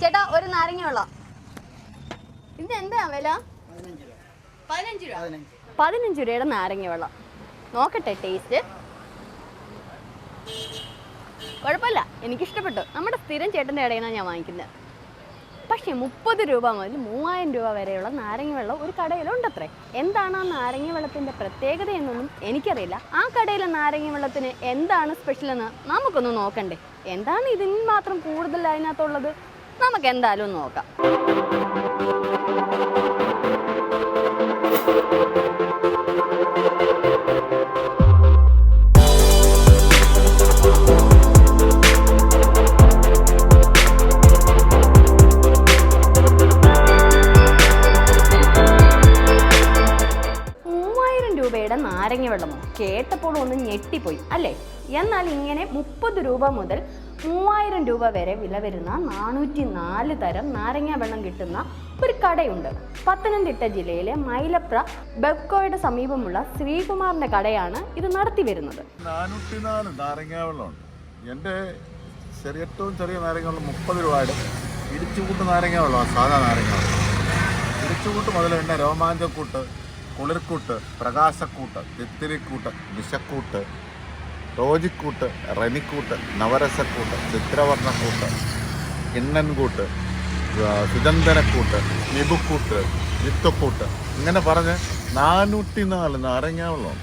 ചേട്ടാ ഒരു നാരങ്ങ വെള്ളം. ഇത് എന്താ വില? പതിനഞ്ച് രൂപ പതിനഞ്ച് രൂപയുടെ നാരങ്ങ വെള്ളം. നോക്കട്ടെ ടേസ്റ്റ് കുഴപ്പമില്ല എനിക്കിഷ്ടപ്പെട്ടു. നമ്മുടെ സ്ഥിരം ചേട്ടന്റെ ഇടയിൽ നിന്നാണ് ഞാൻ വാങ്ങിക്കുന്നത്. പക്ഷേ മുപ്പത് രൂപ മുതൽ മൂവായിരം രൂപ വരെയുള്ള നാരങ്ങ വെള്ളം ഒരു കടയിലുണ്ടത്രേ. എന്താണ് ആ നാരങ്ങ വെള്ളത്തിന്റെ പ്രത്യേകത എന്നൊന്നും എനിക്കറിയില്ല. ആ കടയിലെ നാരങ്ങ വെള്ളത്തിന് എന്താണ് സ്പെഷ്യൽ എന്ന് നമുക്കൊന്ന് നോക്കണ്ടേ. എന്താണ് ഇതിന് മാത്രം കൂടുതൽ അതിനകത്തുള്ളത്? നമുക്ക് എന്തായാലും നോക്കാം. നാരങ്ങ വെള്ളമോ? കേട്ടപ്പോൾ ഒന്ന് ഞെട്ടിപ്പോയി അല്ലേ? എന്നാൽ ഇങ്ങനെ മുപ്പത് രൂപ മുതൽ മൂവായിരം രൂപ വരെ വില വരുന്ന നാനൂറ്റി നാല് തരം നാരങ്ങ വെള്ളം കിട്ടുന്ന ഒരു കടയുണ്ട്. പത്തനംതിട്ട ജില്ലയിലെ മൈലപ്ര ബെബ്കോയുടെ സമീപമുള്ള ശ്രീകുമാറിന്റെ കടയാണ് ഇത് നടത്തി വരുന്നത്. എന്റെ ചെറിയ ഏറ്റവും ചെറിയ നാരങ്ങ വെള്ളം മുപ്പത് രൂപയുടെ ഇടിച്ചുകൂട്ട് നാരങ്ങ വെള്ളമാണ് സാധാ നാരങ്ങ വെള്ളം. ഇടിച്ചുകൂട്ട് മുതൽ തന്നെ രോമാഞ്ചക്കൂട്ട് കുളിർക്കൂട്ട് പ്രകാശക്കൂട്ട് തിത്തിരിക്കൂട്ട് വിശക്കൂട്ട് റോജിക്കൂട്ട് റനിക്കൂട്ട് നവരസക്കൂട്ട് ചിത്രവർണക്കൂട്ട് കിണ്ണൻകൂട്ട് സുഗന്ധനക്കൂട്ട് നിബുക്കൂട്ട് വിത്തക്കൂട്ട്. ഇങ്ങനെ പറഞ്ഞ് നാനൂറ്റി നാല് നാരങ്ങാവെള്ളം.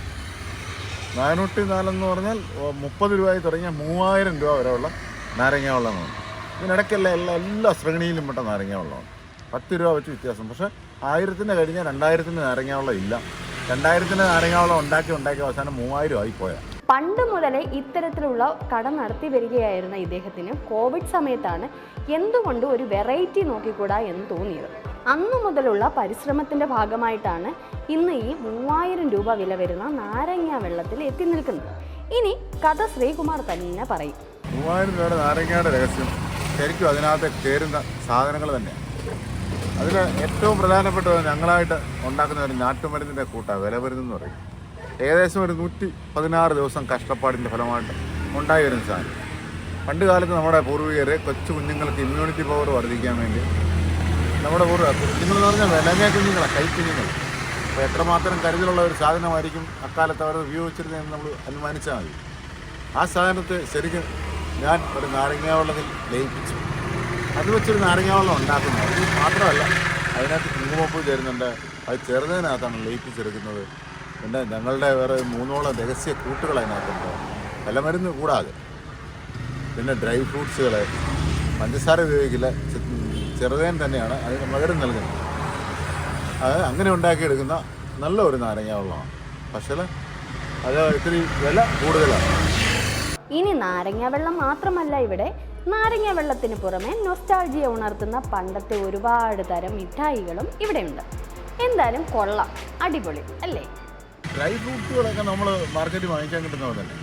നാനൂറ്റി നാലെന്ന് പറഞ്ഞാൽ മുപ്പത് രൂപയിൽ തുടങ്ങിയ മൂവായിരം രൂപ വരെയുള്ള നാരങ്ങ വെള്ളമാണ് ഇതിനിടയ്ക്കല്ല എല്ലാ എല്ലാ ശ്രേണിയിലും പെട്ട നാരങ്ങ വെള്ളമാണ് പത്ത് രൂപ വെച്ച് വ്യത്യാസം. പക്ഷേ ആയിരത്തിന് കഴിഞ്ഞ രണ്ടായിരത്തിന് നാരങ്ങ വെള്ളം ഇല്ല. രണ്ടായിരത്തിന് നാരങ്ങ വെള്ളം ഉണ്ടാക്കി ഉണ്ടാക്കി അവസാനം മൂവായിരം ആയിപ്പോയാ പണ്ട് മുതലേ ഇത്തരത്തിലുള്ള കട നടത്തി വരികയായിരുന്ന ഇദ്ദേഹത്തിന് കോവിഡ് സമയത്താണ് എന്തുകൊണ്ട് ഒരു വെറൈറ്റി നോക്കിക്കൂടാ എന്ന് തോന്നിയത്. അന്നു മുതലുള്ള പരിശ്രമത്തിന്റെ ഭാഗമായിട്ടാണ് ഇന്ന് ഈ മൂവായിരം രൂപ വില വരുന്ന നാരങ്ങ വെള്ളത്തിൽ എത്തി നിൽക്കുന്നത്. ഇനി കഥ ശ്രീകുമാർ തന്നെ പറയും. മൂവായിരം രൂപയുടെ നാരങ്ങയുടെ രഹസ്യം ശരിക്കും അതിനകത്ത് ചേരുന്ന സാധനങ്ങൾ തന്നെയാണ് അതിൽ ഏറ്റവും പ്രധാനപ്പെട്ടത് ഞങ്ങളായിട്ട് ഉണ്ടാക്കുന്ന ഒരു നാട്ടുമരുന്നിന്റെ കൂട്ടാണ് വിലമരുന്നെന്ന് പറയും. ഏകദേശം ഒരു നൂറ്റി പതിനാറ് ദിവസം കഷ്ടപ്പാടിന്റെ ഫലമായിട്ട് ഉണ്ടായി വരുന്ന സാധനം. പണ്ട് കാലത്ത് നമ്മുടെ പൂർവികർ കൊച്ചു കുഞ്ഞുങ്ങൾക്ക് ഇമ്മ്യൂണിറ്റി പവർ വർദ്ധിക്കാൻ വേണ്ടി നമ്മുടെ പൂർവ കുഞ്ഞുങ്ങൾ എന്ന് പറഞ്ഞാൽ വിലങ്ങ കുഞ്ഞുങ്ങളാണ് കൈക്കുഞ്ഞുങ്ങൾ അപ്പോൾ എത്രമാത്രം കരുതലുള്ള ഒരു സാധനമായിരിക്കും അക്കാലത്ത് അവർ ഉപയോഗിച്ചിരുന്നതെന്ന് നമ്മൾ അനുമാനിച്ചാൽ മതി. ആ സാധനത്തെ ശരിക്കും ഞാൻ ഒരു നാരങ്ങ വെള്ളത്തിൽ ലയിപ്പിച്ചു അത് വെച്ചൊരു നാരങ്ങ വെള്ളം ഉണ്ടാക്കുന്നത് അത് മാത്രമല്ല അതിനകത്ത് കുങ്കുമപ്പൂ ചേരുന്നുണ്ട്. അത് ചെറുതിനകത്താണ് ലയിപ്പിച്ചെടുക്കുന്നത് പിന്നെ ഞങ്ങളുടെ വേറെ മൂന്നോളം രഹസ്യ കൂട്ടുകൾ അതിനകത്തുണ്ട്. വിലമരുന്ന് കൂടാതെ. പിന്നെ ഡ്രൈ ഫ്രൂട്ട്സുകൾ പഞ്ചസാര ഉപയോഗിക്കില്ല. ചെറുതേൻ തന്നെയാണ് അതിന് മകരം നൽകുന്നത്. അത് അങ്ങനെ ഉണ്ടാക്കിയെടുക്കുന്ന നല്ല ഒരു നാരങ്ങ വെള്ളമാണ് പക്ഷേ അത് ഇത്തിരി വില കൂടുതലാണ്. ഇനി നാരങ്ങ വെള്ളം മാത്രമല്ല ഇവിടെ. നാരങ്ങ വെള്ളത്തിന് പുറമെ നൊസ്റ്റാൾജിയ ഉണർത്തുന്ന പണ്ടത്തെ ഒരുപാട് തരം മിഠായികളും ഇവിടെയുണ്ട്. എന്തായാലും കൊള്ളാം. അടിപൊളി അല്ലേ? ഡ്രൈ ഫ്രൂട്ട്സുകളൊക്കെ നമ്മൾ മാർക്കറ്റിൽ വാങ്ങിക്കാൻ കിട്ടുന്നത് തന്നെ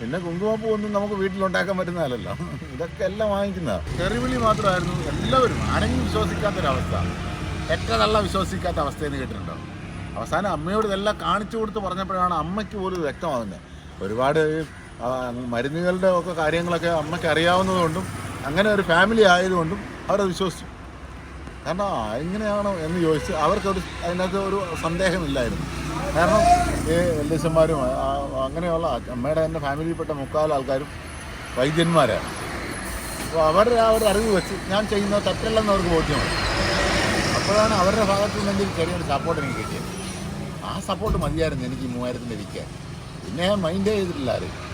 പിന്നെ കുങ്കുമപ്പൂ ഒന്നും നമുക്ക് വീട്ടിലുണ്ടാക്കാൻ പറ്റുന്നതല്ലോ ഇതൊക്കെ എല്ലാം വാങ്ങിക്കുന്നതാണ് കറിവിളി മാത്രമായിരുന്നു എല്ലാവരും ആരെങ്കിലും വിശ്വസിക്കാത്തൊരവസ്ഥ. എത്ര തള്ള വിശ്വസിക്കാത്ത അവസ്ഥയെന്ന് കേട്ടിട്ടുണ്ടോ? അവസാനം അമ്മയോട് ഇതെല്ലാം കാണിച്ചു കൊടുത്ത് പറഞ്ഞപ്പോഴാണ് അമ്മയ്ക്ക് പോലും വ്യക്തമാകുന്നത്. ഒരുപാട് മരുന്നുകളുടെ ഒക്കെ കാര്യങ്ങളൊക്കെ അമ്മയ്ക്ക് അറിയാവുന്നതുകൊണ്ടും അങ്ങനെ ഒരു ഫാമിലി ആയതുകൊണ്ടും അവരത് വിശ്വസിച്ചു. കാരണം എങ്ങനെയാണോ എന്ന് ചോദിച്ച് അവർക്കൊരു അതിനകത്ത് ഒരു സന്ദേഹമില്ലായിരുന്നു. കാരണം ഈ ആ, അങ്ങനെയുള്ള അമ്മയുടെ തന്നെ ഫാമിലിയിൽപ്പെട്ട മുക്കാൽ ആൾക്കാരും വൈദ്യന്മാരാണ്. അപ്പോൾ അവരുടെ ആ ഒരു അറിവ് വെച്ച് ഞാൻ ചെയ്യുന്ന തെറ്റല്ലെന്ന് അവർക്ക് ബോധ്യമാണ്. അപ്പോഴാണ് അവരുടെ ഭാഗത്തു നിന്നെങ്കിൽ ചെറിയൊരു സപ്പോർട്ട് എനിക്ക് കിട്ടിയത്. ആ സപ്പോർട്ട് മതിയായിരുന്നു എനിക്ക് ഈ മൂവായിരത്തിന്റെ വിൽക്കാൻ. പിന്നെ മൈൻഡ് ചെയ്തിട്ടില്ല ആരും.